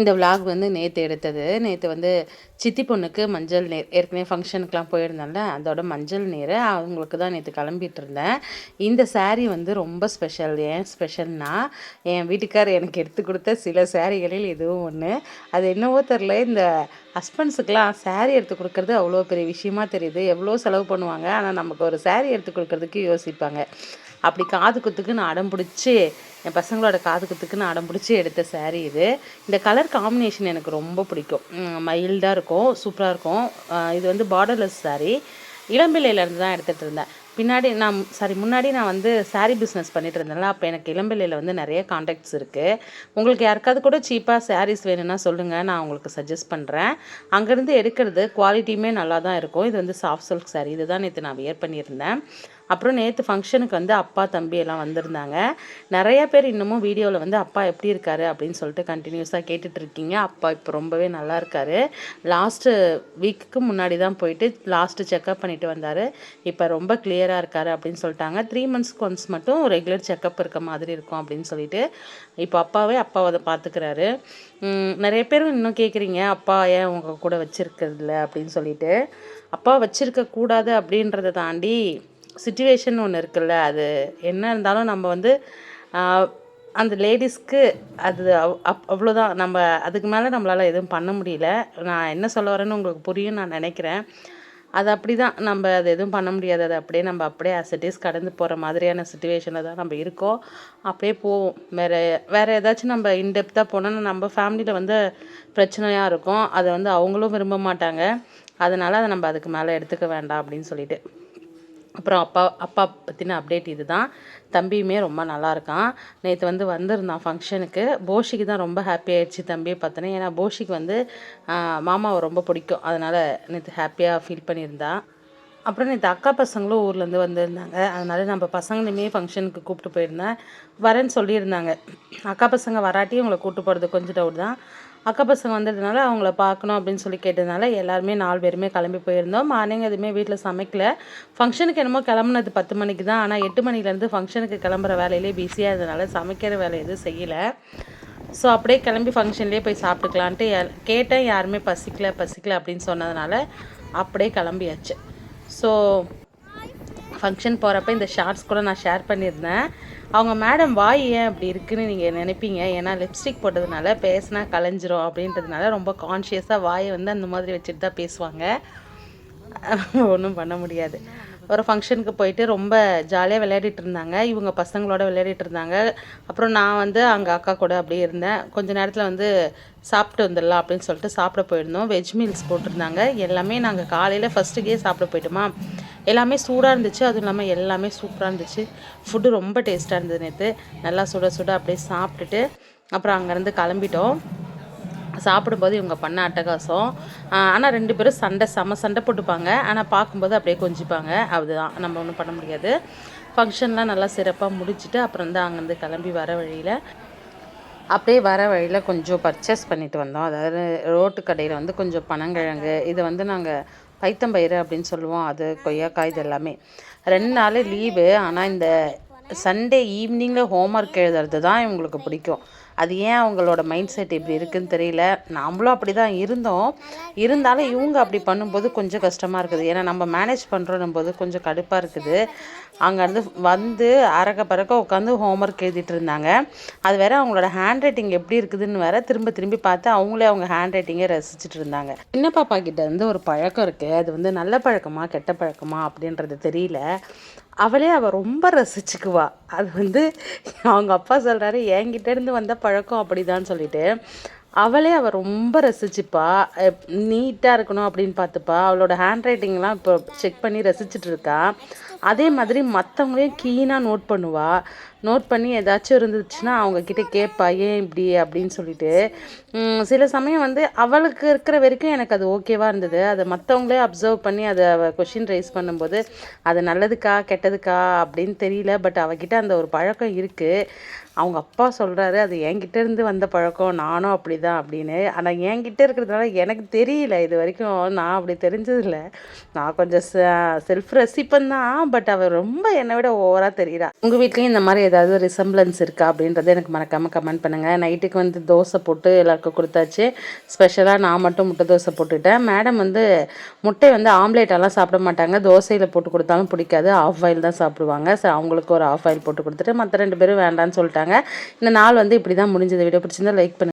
இந்த விலாக் வந்து நேற்று எடுத்தது. நேற்று வந்து சித்தி பொண்ணுக்கு மஞ்சள் நீர் ஏற்கனவே ஃபங்க்ஷனுக்குலாம் போயிருந்தேன்ல அதோட மஞ்சள் நீர் அவங்களுக்கு தான் நேற்று கிளம்பிட்டு இருந்தேன். இந்த சாரீ வந்து ரொம்ப ஸ்பெஷல் ஏன் ஸ்பெஷல்னா என் வீட்டுக்கார் எனக்கு எடுத்து கொடுத்த சில சாரிகளில் இதுவும் ஒன்று அது என்னவோ தெரில இந்த ஹஸ்பண்ட்ஸுக்கெலாம் சாரீ எடுத்து கொடுக்கறது அவ்வளோ பெரிய விஷயமா தெரியுது. எவ்வளோ செலவு பண்ணுவாங்க. ஆனால் நமக்கு ஒரு சாரீ எடுத்து கொடுக்கறதுக்கு யோசிப்பாங்க. அப்படி காது குத்துக்குன்னு அடம் பிடிச்சி என் பசங்களோட காது குத்துக்குன்னு அடம் பிடிச்சி எடுத்த சேரீ இது. இந்த கலர் காம்பினேஷன் எனக்கு ரொம்ப பிடிக்கும். மைல்டாக இருக்கும் சூப்பராக இருக்கும். இது வந்து பார்டர்லெஸ் சாரீ இளம்பிள்ளையிலேருந்து தான் எடுத்துகிட்டு இருந்தேன். பின்னாடி நான் சாரி முன்னாடி நான் வந்து சாரீ பிஸ்னஸ் பண்ணிட்டு இருந்தேன்ல அப்போ எனக்கு இளம்பிள்ளையில் வந்து நிறைய காண்டாக்ட்ஸ் இருக்குது உங்களுக்கு யாருக்காவது கூட சீப்பாக சாரீஸ் வேணும்னா சொல்லுங்கள் நான் உங்களுக்கு சஜஸ்ட் பண்ணுறேன் அங்கேருந்து எடுக்கிறது குவாலிட்டியுமே நல்லா தான் இருக்கும். இது வந்து சாஃப்ட் சில்க் saree. இதுதான் நேற்று நான் வியர் பண்ணியிருந்தேன். அப்புறம் நேற்று ஃபங்க்ஷனுக்கு வந்து அப்பா தம்பி எல்லாம் வந்திருந்தாங்க. நிறைய பேர் இன்னமும் வீடியோவில் வந்து அப்பா எப்படி இருக்காரு? அப்படின்னு சொல்லிட்டு கண்டினியூஸாக கேட்டுட்ருக்கீங்க அப்பா இப்போ ரொம்பவே நல்லா இருக்காரு. லாஸ்ட்டு வீக்குக்கு முன்னாடி தான் போயிட்டு லாஸ்ட்டு செக்கப் பண்ணிட்டு வந்தார். இப்போ ரொம்ப கிளியராக இருக்காரு அப்படின்னு சொல்லிட்டாங்க. த்ரீ மந்த்ஸ்க்கு ஒன்ஸ் மட்டும் ரெகுலர் செக்கப் இருக்க மாதிரி இருக்கும் அப்படின்னு சொல்லிட்டு இப்போ அப்பாவே அப்பாவை அதை பார்த்துக்கிறாரு நிறைய பேர் இன்னும் கேட்குறீங்க அப்பா ஏன் உங்கள் கூட வச்சிருக்கிறதில்ல? அப்படின்னு சொல்லிட்டு. அப்பா வச்சுருக்க கூடாது அப்படின்றத தாண்டி சுச்சுவேஷன் ஒன்று இருக்குல்ல அது என்ன இருந்தாலும் நம்ம வந்து அந்த லேடிஸ்க்கு அது அவ்- அப் அவ்வளோதான் நம்ம அதுக்கு மேலே நம்மளால் எதுவும் பண்ண முடியல. நான் என்ன சொல்ல வரேன்னு உங்களுக்கு புரியும் நான் நினைக்கிறேன். அது அப்படி தான் நம்ம அது எதுவும் பண்ண முடியாது. அது அப்படியே நம்ம அப்படியே அசட்டிஸ் கடந்து போகிற மாதிரியான சுச்சுவேஷனில் தான் நம்ம இருக்கோம். அப்படியே போவோம். வேறு வேறு ஏதாச்சும் நம்ம இன்டெப்த்தாக போனோம்னா நம்ம ஃபேமிலியில் வந்து பிரச்சனையாக இருக்கும். அதை வந்து அவங்களும் விரும்ப மாட்டாங்க. அதனால் அதை நம்ம அதுக்கு மேலே எடுத்துக்க வேண்டாம் அப்படின்னு சொல்லிட்டு. அப்புறம் அப்பா அப்பா பற்றின அப்டேட் இதுதான். தம்பியுமே ரொம்ப நல்லா இருக்கான் நேற்று வந்து வந்திருந்தான் ஃபங்க்ஷனுக்கு போஷிக்கு தான் ரொம்ப ஹாப்பி ஆயிடுச்சு தம்பியை பார்த்தோன்னே. ஏன்னா போஷிக்கு வந்து மாமாவை ரொம்ப பிடிக்கும். அதனால் நேற்று ஹாப்பியாக ஃபீல் பண்ணியிருந்தான் அப்புறம் நேற்று அக்கா பசங்களும் ஊர்லேருந்து வந்திருந்தாங்க. அதனால் நம்ம பசங்களையுமே ஃபங்க்ஷனுக்கு கூப்பிட்டு போயிருந்தேன். வரேன்னு சொல்லியிருந்தாங்க. அக்கா பசங்க வராட்டி உங்களை கூப்பிட்டு போகிறது கொஞ்சம் டவுட் தான். அக்கா பசங்க வந்ததுனால அவங்கள பார்க்கணும் அப்படின்னு சொல்லி கேட்டதுனால எல்லாருமே நாலு பேருமே கிளம்பி போயிருந்தோம். மார்னிங் எதுவுமே வீட்டில் சமைக்கல. ஃபங்க்ஷனுக்கு என்னமோ கிளம்புனது பத்து மணிக்கு தான். ஆனால் எட்டு மணிலேருந்து ஃபங்க்ஷனுக்கு கிளம்புற வேலையிலே பிஸியாக இருந்தனால சமைக்கிற வேலை எதுவும் செய்யலை. ஸோ அப்படியே கிளம்பி ஃபங்க்ஷன்லேயே போய் சாப்பிட்டுக்கலான்ட்டு கேட்டேன். யாருமே பசிக்கல பசிக்கல அப்படின்னு சொன்னதுனால அப்படியே கிளம்பியாச்சு. ஸோ ஃபங்க்ஷன் போகிறப்ப இந்த ஷார்ட்ஸ் கூட நான் ஷேர் பண்ணியிருந்தேன். அவங்க மேடம் வாய் ஏன் அப்படி இருக்குன்னு நீங்கள் நினைப்பீங்க? ஏன்னா லிப்ஸ்டிக் போட்டதுனால பேசினா கலைஞ்சிரும். அப்படின்றதுனால ரொம்ப கான்ஷியஸாக வாயை வந்து அந்த மாதிரி வச்சுட்டு தான் பேசுவாங்க. ஒன்றும் பண்ண முடியாது. ஒரு ஃபங்க்ஷனுக்கு போயிட்டு ரொம்ப ஜாலியாக விளையாடிட்டு இருந்தாங்க. இவங்க பசங்களோட விளையாடிட்டு இருந்தாங்க. அப்புறம் நான் வந்து அங்கே அக்கா கூட அப்படியே இருந்தேன். கொஞ்ச நேரத்தில் வந்து சாப்பிட்டு வந்துடலாம் அப்படின்னு சொல்லிட்டு சாப்பிட போயிருந்தோம். வெஜ் மீல்ஸ் போட்டிருந்தாங்க. எல்லாமே நாங்கள் காலையில் ஃபஸ்ட்டுக்கே சாப்பிட போயிட்டோமா? எல்லாமே சூடாக இருந்துச்சு. அதுவும் இல்லாமல் எல்லாமே சூப்பராக இருந்துச்சு. ஃபுட்டு ரொம்ப டேஸ்ட்டாக இருந்தது நேற்று நல்லா சுட சுட அப்படியே சாப்பிட்டுட்டு அப்புறம் அங்கேருந்து கிளம்பிட்டோம். சாப்பிடும்போது இவங்க பண்ண அட்டகாசம். ஆனால் ரெண்டு பேரும் சண்டை செம சண்டை போட்டுப்பாங்க. ஆனால் பார்க்கும்போது அப்படியே கொஞ்சிப்பாங்க. அதுதான். நம்ம ஒன்றும் பண்ண முடியாது. ஃபங்க்ஷன்லாம் நல்லா சிறப்பாக முடிச்சுட்டு அப்புறம் தான் அங்கேருந்து கிளம்பி வர வழியில் அப்படியே வர வழியில் கொஞ்சம் பர்ச்சேஸ் பண்ணிட்டு வந்தோம். அதாவது ரோட்டு கடையில் வந்து கொஞ்சம் பனங்கிழங்கு. இதை வந்து நாங்கள் பைத்தம்பயிறு அப்படின்னு சொல்லுவோம். அது கொய்யாக்காய் இது எல்லாமே. ரெண்டு நாள் லீவு ஆனால் இந்த சண்டே ஈவினிங்கில் ஹோம்ஒர்க் எழுதுறது தான் இவங்களுக்கு பிடிக்கும். அது ஏன் அவங்களோட மைண்ட் செட் இப்படி இருக்குன்னு தெரியல. நாமளும் அப்படி தான் இருந்தோம். இருந்தாலும் இவங்க அப்படி பண்ணும்போது கொஞ்சம் கஷ்டமாக இருக்குது. ஏன்னா நம்ம மேனேஜ் பண்ணுறோம் போது கொஞ்சம் கடுப்பாக இருக்குது. அங்கேருந்து வந்து அரக்க பறக்க உட்காந்து ஹோம்ஒர்க் எழுதிட்டு இருந்தாங்க. அது வேற அவங்களோட ஹேண்ட் ரைட்டிங் எப்படி இருக்குதுன்னு வேற திரும்ப திரும்பி பார்த்து அவங்களே அவங்க ஹேண்ட் ரைட்டிங்கை ரசிச்சுட்டு இருந்தாங்க. சின்ன பாப்பா கிட்ட வந்து ஒரு பழக்கம் இருக்குது அது வந்து நல்ல பழக்கமா கெட்ட பழக்கமா அப்படின்றது தெரியல. அவளே அவள் ரொம்ப ரசிச்சுக்குவா. அது வந்து அவங்க அப்பா சொல்கிறாரு என்கிட்டேருந்து வந்த பழக்கம் அப்படிதான் சொல்லிட்டு. அவளே அவள் ரொம்ப ரசிச்சுப்பா. நீட்டாக இருக்கணும் அப்படின்னு பார்த்துப்பா. அவளோட ஹேண்ட் ரைட்டிங்லாம் இப்போ செக் பண்ணி ரசிச்சுட்டு இருக்கா. அதே மாதிரி மற்றவங்களையும் கீனாக நோட் பண்ணுவா. நோட் பண்ணி ஏதாச்சும் இருந்துச்சுன்னா அவங்கக்கிட்ட கேட்பா ஏன் இப்படி? அப்படின்னு சொல்லிட்டு. சில சமயம் வந்து அவளுக்கு இருக்கிற வரைக்கும் எனக்கு அது ஓகேவாக இருந்தது. அதை மற்றவங்களே அப்சர்வ் பண்ணி அதை அவள் கொஷின் ரைஸ் பண்ணும்போது அது நல்லதுக்கா கெட்டதுக்கா? அப்படின்னு தெரியல. பட் அவகிட்ட அந்த ஒரு பழக்கம் இருக்குது அவங்க அப்பா சொல்கிறாரு அது என்கிட்ட இருந்து வந்த பழக்கம். நானும் அப்படி தான் அப்படின்னு. ஆனால் என்கிட்ட இருக்கிறதுனால எனக்கு தெரியல இது வரைக்கும் நான் அப்படி தெரிஞ்சதில்ல. நான் கொஞ்சம் செல்ஃப் ரசிப்பன் தான் பட் அவர் ரொம்ப என்னை விட ஓவராக தெரியுறா உங்கள் வீட்லேயும் இந்த மாதிரி ஏதாவது ரிசம்பிளன்ஸ் இருக்கா அப்படின்றத எனக்கு மறக்காமல் கமெண்ட் பண்ணுங்கள் நைட்டுக்கு வந்து தோசை போட்டு எல்லாருக்கும் கொடுத்தாச்சு. ஸ்பெஷலாக நான் மட்டும் முட்டை தோசை போட்டுட்டேன். மேடம் வந்து முட்டை வந்து ஆம்லேட்டெல்லாம் சாப்பிட மாட்டாங்க. தோசையில் போட்டு கொடுத்தாலும் பிடிக்காது. ஆஃப் ஆயில் தான் சாப்பிடுவாங்க. ஸோ அவங்களுக்கு ஒரு ஆஃப் ஆயில் போட்டு கொடுத்துட்டு மற்ற ரெண்டு பேரும் வேண்டாம்னு சொல்லிட்டாங்க. இந்த நாள் வந்து இப்படி தான் முடிஞ்சது. வீடியோ பிடிச்சிருந்தா லைக் பண்ணுங்கள்